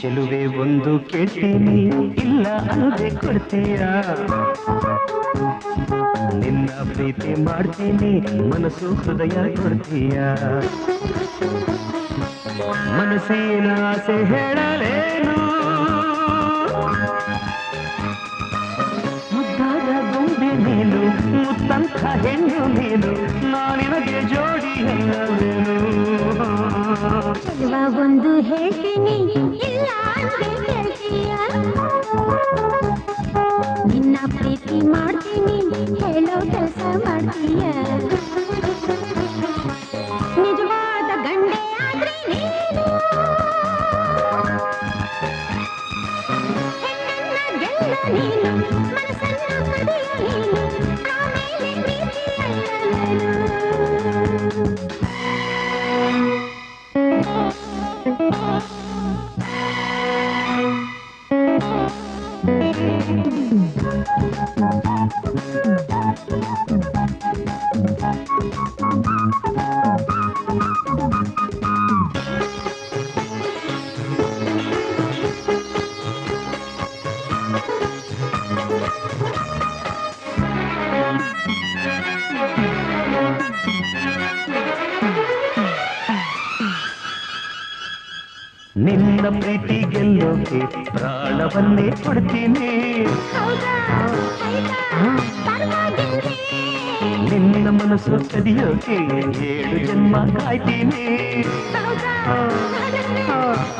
ಚೆಲುವೆ ಒಂದು ಕೇಳ್ತೀನಿ. ಇಲ್ಲ ಅಲ್ಲದೆ ಕೊಡ್ತೀರಾ? ನಿನ್ನ ಪ್ರೀತಿ ಮಾಡ್ತೀನಿ. ಮನಸ್ಸು ಹೃದಯ ಕೊಡ್ತೀಯ? ಮನಸ್ಸಿನ ಆಸೆ ಹೇಳಲೇನು? ಮುದ್ದಾದ ಗೊಂಬೆ ನೀನು ಮುತ್ತಂಥ ಹೆಣ್ಣು ನೀನು ನಾನಿನಗೆ ಜೋಡಿ ಅಲ್ಲವೇನು ಒಂದು ಹೇಳ್ತೀನಿ ಇಲ್ಲ ಕೇಳ್ತೀಯ ನಿನ್ನ ಪ್ರೀತಿ ಮಾಡ್ತೀನಿ ಹೇಳೋ ಕೆಲಸ ಮಾಡ್ತೀಯ? ನಿಜವಾದ ಗಂಡೆ ಆದ್ರೆ ನೀನು? Thank you. ನಿನ್ನ ಪ್ರೀತಿ ಗೆಲ್ಲೋಕೆ ಪ್ರಾಣವನ್ನೇ ಕೊಡ್ತೀನಿ ಹೌದಾ ಆಯ್ತಾ ಪರವಾಗಿಲ್ವೇ ನಿನ್ನ ಮನಸ್ಸು ಕದಿಯೋಕೆ ಏಳು ಜನ್ಮ ಕಾಯ್ತೀನಿ ಹೌದಾ ಹಾಗಾದ್ರೆ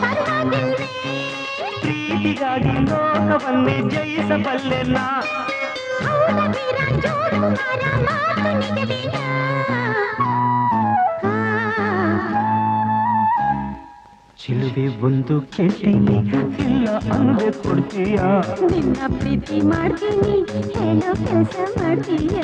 ಪರವಾಗಿಲ್ವೇ ಪ್ರೀತಿಗಾಗಿ ಲೋಕವನ್ನೇ ಜಯಿಸಬಲ್ಲೆ ನಾ ನಿಜವೇನಾ ಒಂದು ಕೆಟ್ಟಿನಿ ಇಲ್ಲ ಅಂದ್ರೆ ಕೊಡ್ತೀಯ? ನಿನ್ನ ಪ್ರೀತಿ ಮಾಡ್ತೀನಿ ಹೇಳೋ ಕೆಲಸ ಮಾಡ್ತೀಯ?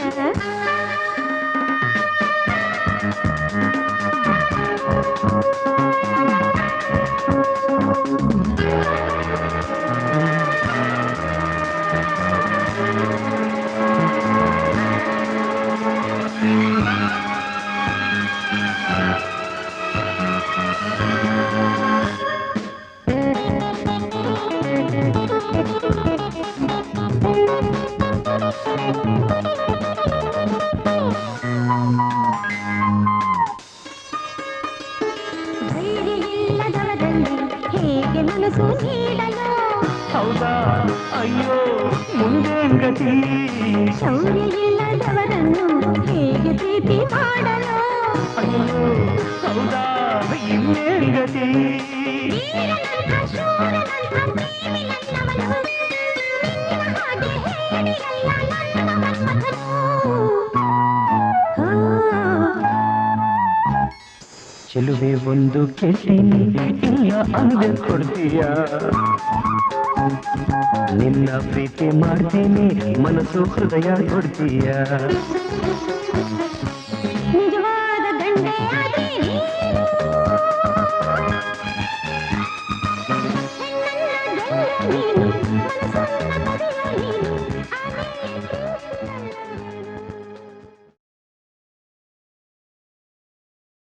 ಹೌದಾ ಅಯ್ಯೋ ಮುಂದೆ ಗತಿ ಶೌರ್ಯ ಇಲ್ಲದವರನ್ನು ಹೇಗೆ ಪ್ರೀತಿ ಮಾಡಲು ಅಯ್ಯೋ ಹೌದಾ ಇನ್ನೇನ್ ಗತಿ ಚೆಲುವೆ ಒಂದು ಕೆಟ್ಟಿನಿ ಇಲ್ಲ ಅಂದ್ರೆ ಕೊಡ್ತೀಯ? ನಿನ್ನ ಪ್ರೀತಿ ಮಾಡ್ತೀನಿ ಮನಸ್ಸು ಹೃದಯ ಕೊಡ್ತೀಯ? ನಿಜವಾದ ಗಂಡೆ